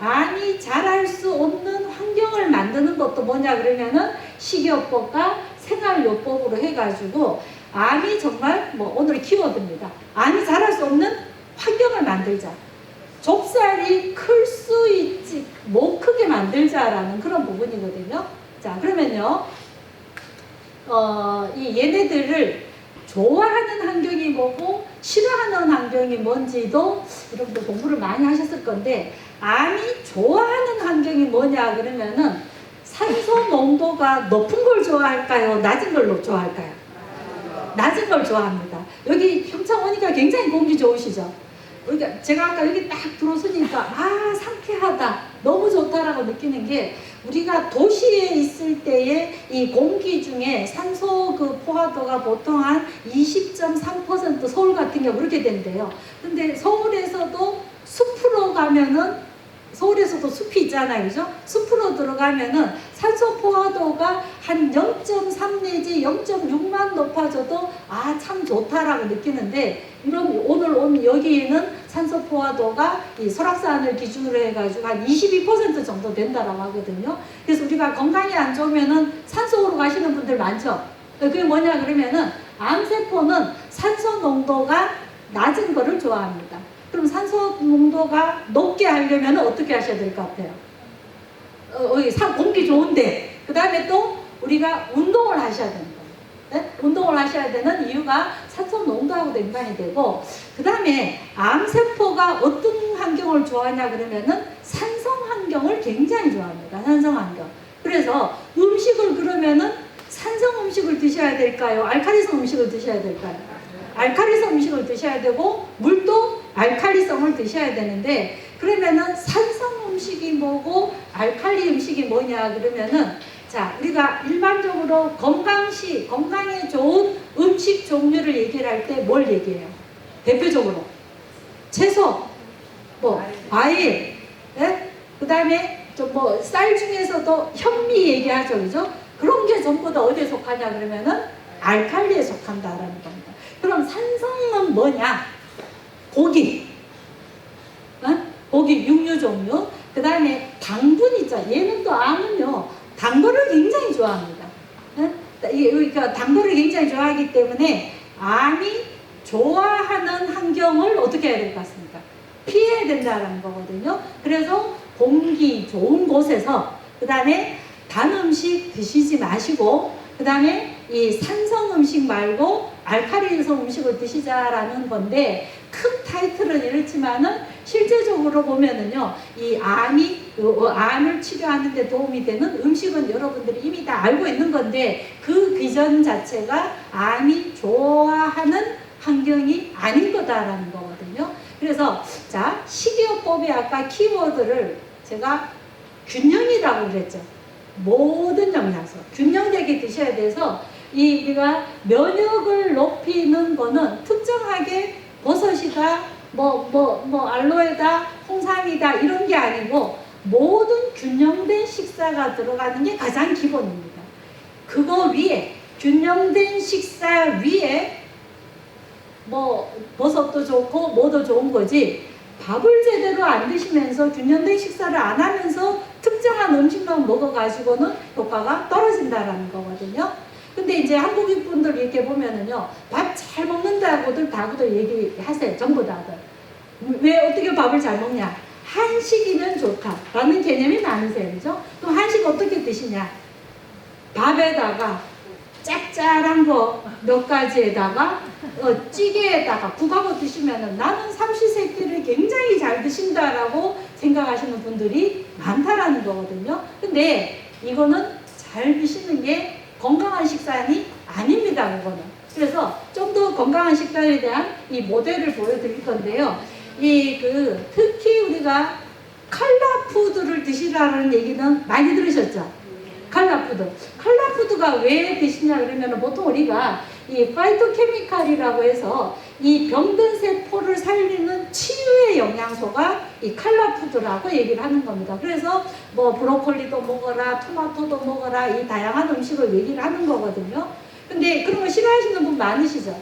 암이 자랄 수 없는 환경을 만드는 것도 뭐냐 그러면은 식이요법과 생활요법으로 해가지고 암이 정말 뭐 오늘 키워드입니다. 암이 자랄 수 없는 환경을 만들자. 좁쌀이 클 수 있지 못 크게 만들자라는 그런 부분이거든요. 자 그러면요, 어, 이 얘네들을 좋아하는 환경이 뭐고 싫어하는 환경이 뭔지도 여러분들 공부를 많이 하셨을 건데 암이 좋아하는 환경이 뭐냐 그러면은 산소 농도가 높은 걸 좋아할까요? 낮은 걸 좋아할까요? 낮은 걸 좋아합니다. 여기 평창 오니까 굉장히 공기 좋으시죠? 우리가 제가 아까 여기 딱 들어서니까 아 상쾌하다 너무 좋다라고 느끼는 게 우리가 도시에 있을 때의 이 공기 중에 산소 그 포화도가 보통 한 20.3% 서울 같은 경우 그렇게 된대요. 근데 서울에서도 숲으로 가면은 서울에서도 숲이 있잖아요. 그죠? 숲으로 들어가면은 산소 포화도가 한 0.3 내지 0.6만 높아져도 아, 참 좋다라고 느끼는데, 이런 오늘 온 여기에는 산소 포화도가 이 설악산을 기준으로 해가지고 한 22% 정도 된다라고 하거든요. 그래서 우리가 건강이 안 좋으면은 산소로 가시는 분들 많죠. 그게 뭐냐 그러면은 암세포는 산소 농도가 낮은 거를 좋아합니다. 그럼 산소 농도가 높게 하려면 어떻게 하셔야 될 것 같아요? 어, 공기 좋은데 그 다음에 또 우리가 운동을 하셔야 거예요. 네? 운동을 하셔야 되는 이유가 산소 농도하고도 연관이 되고 그 다음에 암세포가 어떤 환경을 좋아하냐 그러면은 산성 환경을 굉장히 좋아합니다. 산성 환경. 그래서 음식을 그러면은 산성 음식을 드셔야 될까요? 알카리성 음식을 드셔야 될까요? 알카리성 음식을 드셔야 되고 물도 알칼리성을 드셔야 되는데 그러면은 산성 음식이 뭐고 알칼리 음식이 뭐냐 그러면은 자 우리가 일반적으로 건강시 건강에 좋은 음식 종류를 얘기를 할 때 뭘 얘기해요? 대표적으로 채소, 뭐 과일, 예? 그다음에 좀 뭐 쌀 중에서도 현미 얘기하죠, 그죠? 그런 게 전부 다 어디에 속하냐 그러면은 알칼리에 속한다라는 겁니다. 그럼 산성은 뭐냐? 고기, 어? 고기 육류 종류. 그 다음에 당분 있죠. 얘는 또 암은요, 당도를 굉장히 좋아합니다. 어? 이- 그러니까 당도를 굉장히 좋아하기 때문에 암이 좋아하는 환경을 어떻게 해야 될 것 같습니까? 피해야 된다는 거거든요. 그래서 공기 좋은 곳에서 그 다음에 단 음식 드시지 마시고 그 다음에 이 산성 음식 말고 알칼리성 음식을 드시자라는 건데 큰 타이틀은 이렇지만은 실제적으로 보면은요 이 암이 어, 암을 치료하는 데 도움이 되는 음식은 여러분들이 이미 다 알고 있는 건데 그 비전 자체가 암이 좋아하는 환경이 아닌 거다라는 거거든요. 그래서 자 식이요법의 아까 키워드를 제가 균형이라고 그랬죠. 모든 영양소 균형되게 드셔야 돼서 이 우리가 면역을 높이는 거는 특정하게 버섯이다 뭐 뭐 뭐 알로에다 홍삼이다 이런 게 아니고 모든 균형된 식사가 들어가는 게 가장 기본입니다. 그거 위에 균형된 식사 위에 뭐 버섯도 좋고 뭐도 좋은 거지 밥을 제대로 안 드시면서 균형된 식사를 안 하면서 특정한 음식만 먹어가지고는 효과가 떨어진다라는 거거든요. 근데 이제 한국인 분들 이렇게 보면은요, 밥 잘 먹는다고들 다들 얘기하세요. 전부 다들. 왜 어떻게 밥을 잘 먹냐? 한식이면 좋다라는 개념이 많으세요. 그죠? 그럼 한식 어떻게 드시냐? 밥에다가 짭짤한 거 몇 가지에다가 어, 찌개에다가 국하고 드시면은 나는 삼시세끼를 굉장히 잘 드신다라고 생각하시는 분들이 많다라는 거거든요. 근데 이거는 잘 드시는 게 건강한 식단이 아닙니다. 그거는. 그래서 좀 더 건강한 식단에 대한 이 모델을 보여드릴 건데요. 이 그 특히 우리가 칼라푸드를 드시라는 얘기는 많이 들으셨죠? 칼라푸드. 칼라푸드가 왜 드시냐 그러면 보통 우리가 이 파이토케미칼이라고 해서 이 병든 세포를 살리는 치유의 영양소가 이 칼라푸드라고 얘기를 하는 겁니다. 그래서 뭐 브로콜리도 먹어라, 토마토도 먹어라, 이 다양한 음식을 얘기를 하는 거거든요. 근데 그런 거 싫어하시는 분 많으시죠?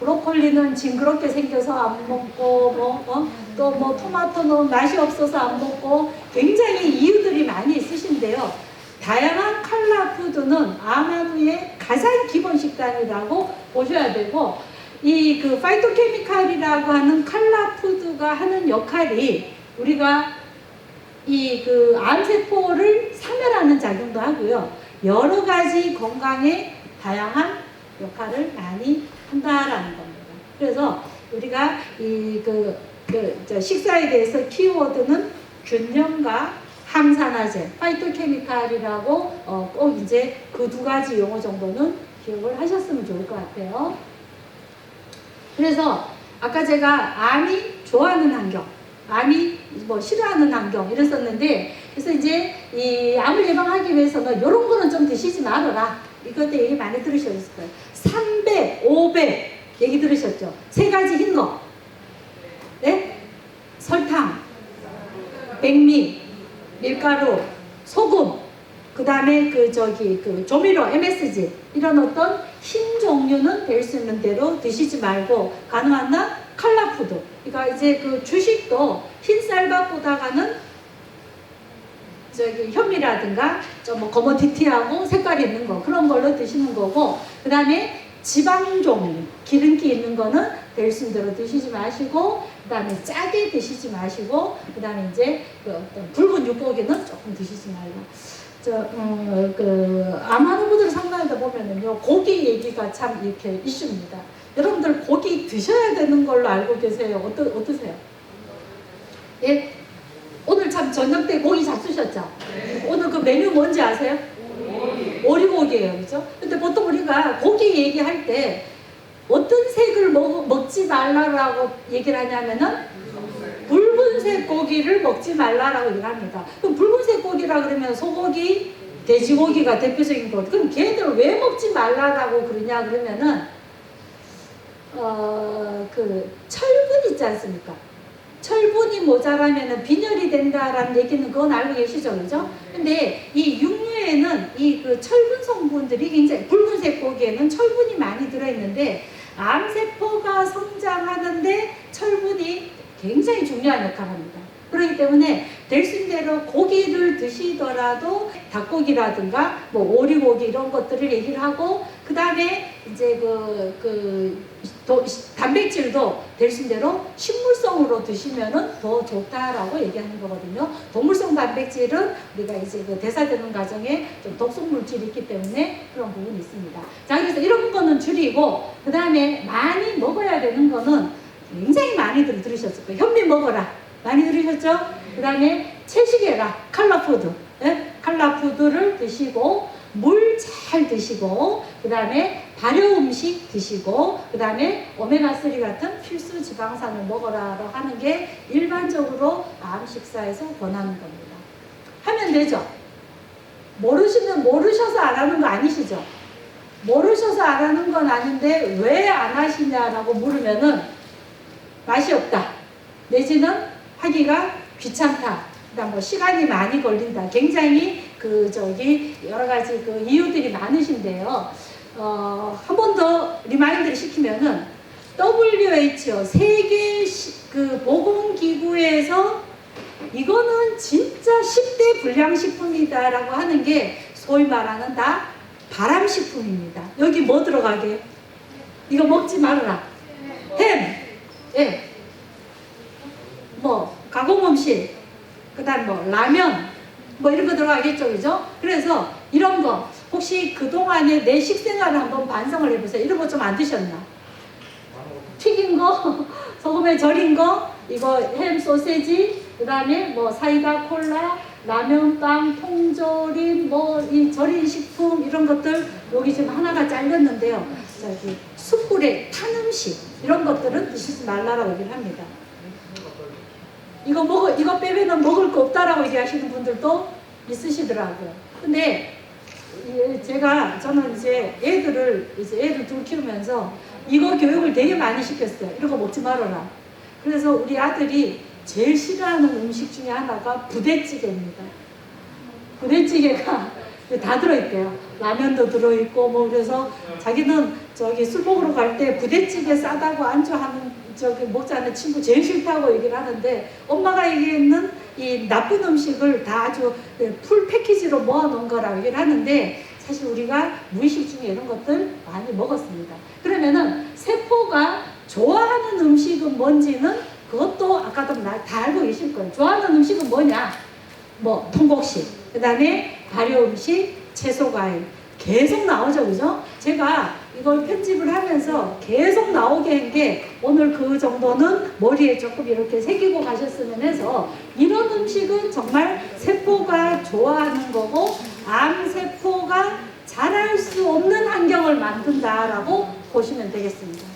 브로콜리는 징그럽게 생겨서 안 먹고 뭐 어? 또뭐 토마토는 맛이 없어서 안 먹고 굉장히 이유들이 많이 있으신데요. 다양한 칼라푸드는 아마루의 가장 기본 식단이라고 보셔야 되고 이 그 파이토케미칼이라고 하는 칼라푸드가 하는 역할이 우리가 이 그 암세포를 사멸하는 작용도 하고요. 여러 가지 건강에 다양한 역할을 많이 한다라는 겁니다. 그래서 우리가 이그 그, 저 식사에 대해서 키워드는 균형과 항산화제, 파이토케미칼이라고 어, 꼭 이제 그 두 가지 용어 정도는 기억을 하셨으면 좋을 것 같아요. 그래서 아까 제가 암이 좋아하는 환경, 암이 뭐 싫어하는 환경 이랬었는데 그래서 이제 이 암을 예방하기 위해서는 이런 거는 좀 드시지 말아라. 이것도 얘기 많이 들으셨을 거예요. 300, 500 얘기 들으셨죠? 세 가지 흰 거. 네? 설탕, 백미, 밀가루, 소금, 그 다음에 그 저기 그 조미료 MSG 이런 어떤 흰 종류는 될 수 있는 대로 드시지 말고 가능한 한 칼라푸드. 그러니까 이제 그 주식도 흰 쌀밥보다가는 저기 현미라든가 좀뭐 거머티티하고 색깔 있는 거 그런 걸로 드시는 거고 그 다음에 지방 종류 기름기 있는 거는 될 수 있는 대로 드시지 마시고 그 다음에 짜게 드시지 마시고 그 다음에 이제 그 어떤 붉은 육고기는 조금 드시지 말고 저그 암하는 분들 상담하다 보면은요 고기 얘기가 참 이렇게 이슈입니다. 여러분들 고기 드셔야 되는 걸로 알고 계세요. 어떠 어떠세요? 예. 오늘 참 저녁 때 고기 잡수셨죠? 오늘 그 메뉴 뭔지 아세요? 오리고기예요, 그죠? 근데 보통 우리가 고기 얘기할 때 어떤 색을 먹, 먹지 말라라고 얘기를 하냐면은 붉은색 고기를 먹지 말라라고 얘기를 합니다. 그럼 붉은색 고기라 그러면 소고기, 돼지고기가 대표적인 거. 그럼 걔들 왜 먹지 말라라고 그러냐 그러면은 어그 철분 있지 않습니까? 철분이 모자라면은 빈혈이 된다라는 얘기는 그건 알고 계시죠, 그죠? 근데 이 육류에는 이 그 철분 성분들이 굉장히 붉은색 고기에는 철분이 많이 들어있는데 암세포가 성장하는데 철분이 굉장히 중요한 역할을 합니다. 그렇기 때문에 될 수 있는 대로 고기를 드시더라도 닭고기라든가 뭐 오리고기 이런 것들을 얘기를 하고 그 다음에 이제 그, 그 도- 단백질도 될 수 있는 대로 식물성으로 드시면은 더 좋다라고 얘기하는 거거든요. 동물성 단백질은 우리가 이제 그 대사되는 과정에 좀 독성 물질이 있기 때문에 그런 부분이 있습니다. 자, 그래서 이런 거는 줄이고 그 다음에 많이 먹어야 되는 거는 굉장히 많이들 들으셨을 거예요. 현미 먹어라. 많이 들으셨죠? 그 다음에 채식해라. 칼라푸드. 예? 칼라푸드를 드시고 물 잘 드시고 그 다음에 발효 음식 드시고 그 다음에 오메가3 같은 필수 지방산을 먹어라라고 하는 게 일반적으로 암 식사에서 권하는 겁니다. 하면 되죠? 모르시면 모르셔서 안 하는 거 아니시죠? 모르셔서 안 하는 건 아닌데 왜 안 하시냐라고 물으면은 맛이 없다. 내지는 하기가 귀찮다. 그다음 뭐 시간이 많이 걸린다. 굉장히 그 저기 여러 가지 그 이유들이 많으신데요. 어, 한 번 더 리마인드를 시키면은 WHO 세계 시- 그 보건기구에서 이거는 진짜 10대 불량식품이다라고 하는 게 소위 말하는 다 발암식품입니다. 여기 뭐 들어가게? 이거 먹지 말아라. 햄, 예, 뭐 가공음식, 그다음 뭐 라면, 뭐 이런 거 들어가겠죠, 그죠? 그래서 이런 거 혹시 그 동안에 내 식생활을 한번 반성을 해보세요. 이런 거 좀 안 드셨나? 튀긴 거, 소금에 절인 거, 이거 햄 소세지, 그다음에 뭐 사이다 콜라, 라면 빵, 통조림, 뭐 이 절인 식품 이런 것들 여기 지금 하나가 잘렸는데요. 저기 숯불에 탄 음식 이런 것들은 드시지 말라라고 얘기를 합니다. 이거 먹어 이거 빼면은 먹을 거 없다라고 얘기하시는 분들도 있으시더라고요. 근데 이- 제가 저는 이제 애들을 이제 애들 둘 키우면서 이거 교육을 되게 많이 시켰어요. 이런 거 먹지 말아라. 그래서 우리 아들이 제일 싫어하는 음식 중에 하나가 부대찌개입니다. 부대찌개가 다 들어있대요. 라면도 들어있고 뭐 그래서 자기는 저기 술 먹으러 갈때 부대찌개 싸다고 안주하는 저기 먹자는 친구 제일 싫다고 얘기를 하는데 엄마가 얘기했는 이 나쁜 음식을 다 아주 네, 풀 패키지로 모아놓은 거라고 얘기를 하는데 사실 우리가 무의식 중에 이런 것들 많이 먹었습니다. 그러면은 세포가 좋아하는 음식은 뭔지는 그것도 아까도 나- 다 알고 계실 거예요. 좋아하는 음식은 뭐냐? 뭐 통곡식, 그 다음에 발효 음식, 채소 과일 계속 나오죠, 그죠? 제가 이걸 편집을 하면서 계속 나오게 한 게 오늘 그 정도는 머리에 조금 이렇게 새기고 가셨으면 해서 이런 음식은 정말 세포가 좋아하는 거고 암 세포가 자랄 수 없는 환경을 만든다라고 보시면 되겠습니다.